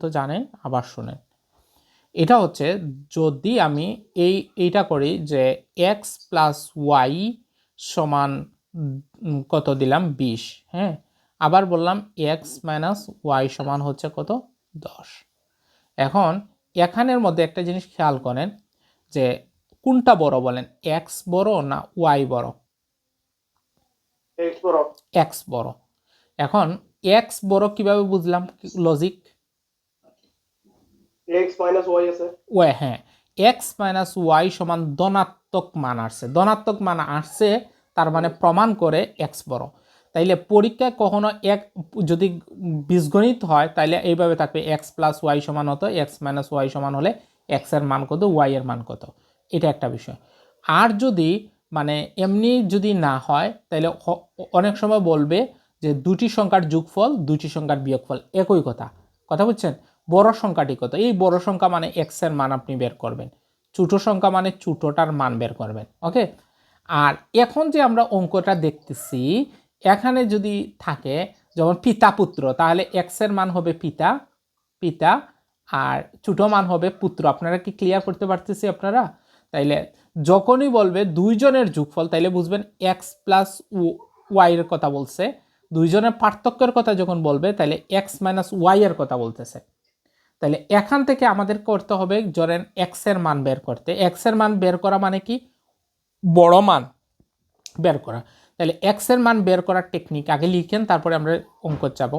তো জানেন আবার শুনেন। এটা হচ্ছে যদি আমি এই এইটা করি যে এক্স প্লাস ওয়াই সমান কত দিলাম? বিশ হ্যাঁ? আবার বললাম এক্স মাইনাস ওয়াই সমান হচ্ছে কত? দশ। এখন এখানের মধ্যে একটা জিনিস খেয়াল করেন যে কোনটা বড় বলেন? এক্স বড় না ওয়াই বড়? এক্স বড়। এক্স বড়। এখন এক্স বড় কীভাবে বুঝলাম? Logic X minus Y Y হ্যাঁ। এক্স মাইনাস ওয়াই সমান ধনাত্মক মান আসছে। ধনাত্মক মান আসছে, তার মানে প্রমাণ করে এক্স বড়। তাইলে পরীক্ষায় কখনো এক, যদি বীজগণিত হয়, তাইলে এইভাবে থাকবে এক্স প্লাস ওয়াই সমান হতো এক্স মাইনাস ওয়াই সমান হলে এক্সের মান কত ওয়াই এর মান কত। এটা একটা বিষয়। আর যদি মানে এমনি যদি না হয় তাহলে অনেক সময় বলবে যে দুটি সংখ্যার যোগফল, দুটি সংখ্যার বিয়োগফল, একই কথা। কথা বুঝছেন? বড় সংখ্যাটি কত? এই বড় সংখ্যা মানে এক্সের মান আপনি বের করবেন। ছোট সংখ্যা মানে ছোটটার মান বের করবেন ওকে আর এখন যে আমরা অঙ্কটা দেখতেছি, এখানে যদি থাকে যেমন পিতা পুত্র, তাহলে এক্সের মান হবে পিতা পিতা, আর ছোট মান হবে পুত্র। আপনারা কি ক্লিয়ার করতে পারতেছি আপনারা? তাইলে যখনই বলবে দুইজনের যোগফল, তাইলে বুঝবেন এক্স প্লাস ওয়াই এর কথা বলছে। দুইজনের পার্থক্যের কথা যখন বলবে তাহলে এক্স মাইনাস ওয়াই এর কথা বলতেছে। তাহলে এখান থেকে আমাদের করতে হবে জরেন এক্সের মান বের করতে। এক্সের মান বের করা মানে কি? বড় মান বের করা। তাহলে এক্সের মান বের করার টেকনিক আগে লিখেন, তারপরে আমরা অঙ্ক যাব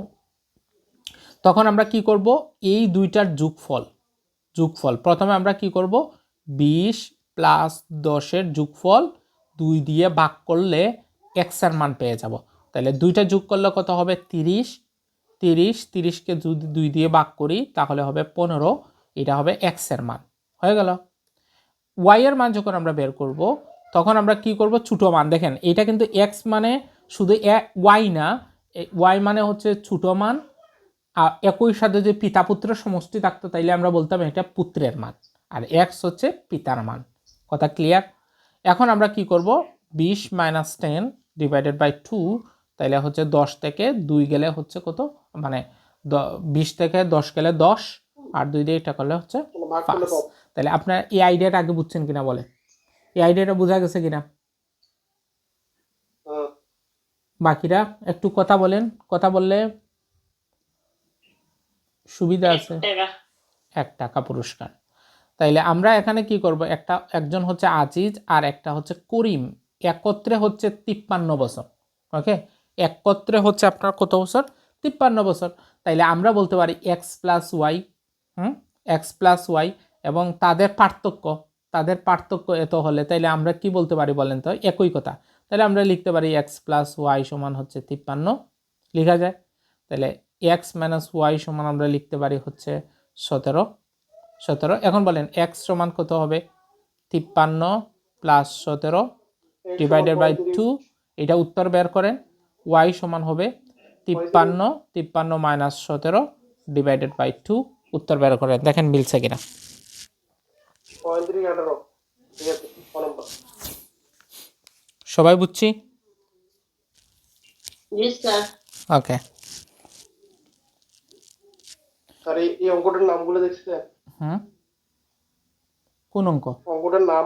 তখন আমরা কি করব? এই দুইটার যোগফল যোগফল। প্রথমে আমরা কি করব? বিশ প্লাস দশের যোগফল দুই দিয়ে ভাগ করলে এক্সের মান পেয়ে যাব। তাহলে দুইটা যোগ করলে কত হবে? তিরিশ তিরিশ, তিরিশকে যদি দুই দিয়ে ভাগ করি, তাহলে হবে পনেরো, এটা হবে এক্সের মান। হয়ে গেল? ওয়াই এর মান যখন আমরা বের করব, তখন আমরা কি করব? ছোটো মান। দেখেন, এটা কিন্তু এক্স মানে শুধু ওয়াই না ওয়াই মানে হচ্ছে ছোটো মান, আর একই সাথে যে পিতা পুত্রের সমষ্টি থাকতো, তাইলে আমরা বলতাম এটা পুত্রের মান, আর এক্স হচ্ছে পিতার মান। কথা ক্লিয়ার এখন আমরা কি করব? বিশ minus ten divided by two তাইলে হচ্ছে দশ থেকে দুই গেলে হচ্ছে কত? মানে বিশ থেকে দশ গেলে দশ আর দুই দিয়ে এটা করলে হচ্ছে পাঁচ। তাহলে আপনার এই আইডিয়াটা আগে বুঝছেন কিনা বলে এই আইডিয়াটা বোঝা গেছে কিনা? হ্যাঁ। বাকিরা একটু কথা বলেন। কথা বললে সুবিধা আছে। এক টাকা পুরস্কার। তাইলে আমরা এখানে কি করব? একটা একজন হচ্ছে আজিজ আর একটা হচ্ছে করিম। একত্রে হচ্ছে তিপ্পান্ন বছর। ওকে? একত্রে হচ্ছে আপনার কত বছর? তিপ্পান্ন বছর। তাইলে আমরা বলতে পারি এক্স প্লাস ওয়াই হুম? এক্স প্লাস ওয়াই এবং তাদের পার্থক্য। তাদের পার্থক্য এত হলে তাইলে আমরা কি বলতে পারি বলেন তো? একই কথা। তাহলে আমরা লিখতে পারি এক্স প্লাস ওয়াই সমান হচ্ছে তিপ্পান্ন। লেখা যায়। তাহলে এক্স মাইনাস ওয়াই সমান আমরা লিখতে পারি হচ্ছে সতেরো। সতেরো। এখন বলেন এক্স সমান কত হবে? তিপ্পান্ন প্লাস সতেরো ডিভাইডেড বাই টু এটা উত্তর বের করেন। ওয়াই সমান হবে তিপ্পান্ন তিপ্পান্ন মাইনাস সতেরো ডিভাইডেড বাই টু উত্তর বের করেন। দেখেন মিলছে কিনা। সবাই বুঝছি. ওকে স্যার এই অঙ্কটার নামগুলো দেখছিলেন হুম? কোন অঙ্ক? অঙ্কটার নাম।